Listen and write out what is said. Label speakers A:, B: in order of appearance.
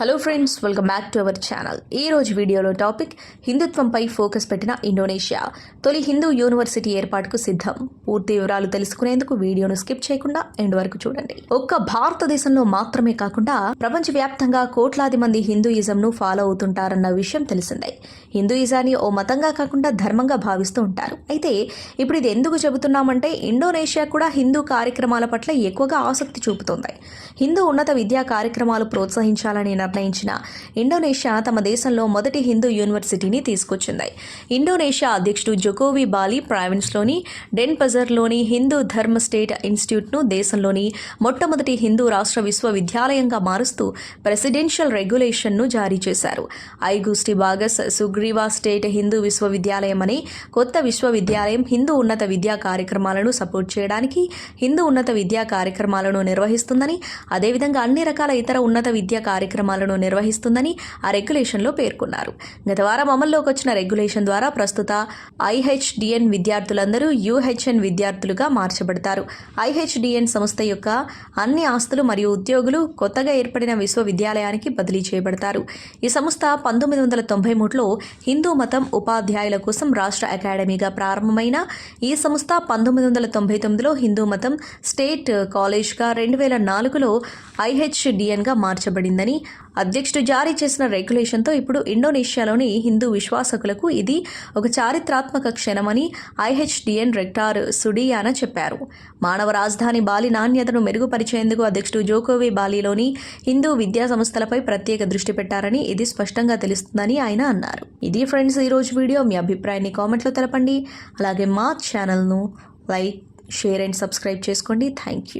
A: Hello friends welcome back to our channel ఈ రోజు వీడియోలో టాపిక్ హిందుత్వంపై ఫోకస్ పెట్టిన ఇండోనేషియా తొలి హిందూ యూనివర్సిటీ ఏర్పాటుకు సిద్ధం. పూర్తి వివరాలు తెలుసుకునేందుకు వీడియోను స్కిప్ చేయకుండా ఎండ్ వరకు చూడండి. ఒక్క భారతదేశంలో మాత్రమే కాకుండా ప్రపంచవ్యాప్తంగా కోట్లాది మంది హిందూయిజంను ఫాలో అవుతుంటారన్న విషయం తెలిసిందే. హిందూయిజాన్ని ఓ మతంగా కాకుండా ధర్మంగా భావిస్తూ ఉంటారు. అయితే ఇప్పుడు ఇది ఎందుకు చెబుతున్నామంటే ఇండోనేషియా కూడా హిందూ కార్యక్రమాల పట్ల ఎక్కువగా ఆసక్తి చూపుతోంది. హిందూ ఉన్నత విద్యా కార్యక్రమాలు ప్రోత్సహించాలని నిర్ణయించిన ఇండోనేషియా తమ దేశంలో మొదటి హిందూ యూనివర్సిటీని తీసుకొచ్చింది. ఇండోనేషియా అధ్యక్షుడు Jokowi Bali ప్రావిన్స్లోని డెన్పజర్లోని Hindu Dharma state ఇన్స్టిట్యూట్ను దేశంలోని మొట్టమొదటి హిందూ రాష్ట్ర విశ్వవిద్యాలయంగా మారుస్తూ ప్రెసిడెన్షియల్ రెగ్యులేషన్ను జారీ చేశారు. I Gusti Bagus Sugriwa state Hindu విశ్వవిద్యాలయం అనే కొత్త విశ్వవిద్యాలయం హిందూ ఉన్నత విద్యా కార్యక్రమాలను సపోర్ట్ చేయడానికి హిందూ ఉన్నత విద్యా కార్యక్రమాలను నిర్వహిస్తుందని అదేవిధంగా అన్ని రకాల ఇతర ఉన్నత విద్యా కార్యక్రమాలను నిర్వహిస్తుందని ఆ రెగ్యులేషన్లో పేర్కొన్నారు. గత వారం అమల్లోకి వచ్చిన రెగ్యులేషన్ ద్వారా ప్రస్తుత ఐహెచ్డిఎన్ విద్యార్థులందరూ యూహెచ్ఎన్ విద్యార్థులుగా మార్చబడతారు. ఐహెచ్డిఎన్ సంస్థ యొక్క అన్ని ఆస్తులు మరియు ఉద్యోగులు కొత్తగా ఏర్పడిన విశ్వవిద్యాలయానికి బదిలీ చేయబడతారు. ఈ సంస్థ పంతొమ్మిది వందల తొంభై మూడులో హిందూ మతం ఉపాధ్యాయుల కోసం రాష్ట్ర అకాడమీగా ప్రారంభమైన ఈ సంస్థ పంతొమ్మిది వందల తొంభై తొమ్మిదిలో హిందూ మతం స్టేట్ కాలేజ్గా రెండు వేల నాలుగులో ఐహెచ్డిఎన్గా మార్చబడిందని అధ్యక్షుడు జారీ చేసిన రెగ్యులేషన్తో ఇప్పుడు ఇండోనేషియాలోని హిందూ విశ్వాసకులకు ఇది ఒక చారిత్రాత్మక క్షణమని ఐహెచ్డిఎన్ రెక్టార్ సుడియానా చెప్పారు. మానవ రాజధాని బాలి నాణ్యతను మెరుగుపరిచేందుకు అధ్యక్షుడు జోకోవి బాలిలోని హిందూ విద్యా సంస్థలపై ప్రత్యేక దృష్టి పెట్టారని ఇది స్పష్టంగా తెలుస్తుందని ఆయన అన్నారు. ఇది ఫ్రెండ్స్ ఈరోజు వీడియో. మీ అభిప్రాయాన్ని కామెంట్లో తెలపండి. అలాగే మా ఛానల్ను లైక్ షేర్ అండ్ సబ్స్క్రైబ్ చేసుకోండి. Thank you.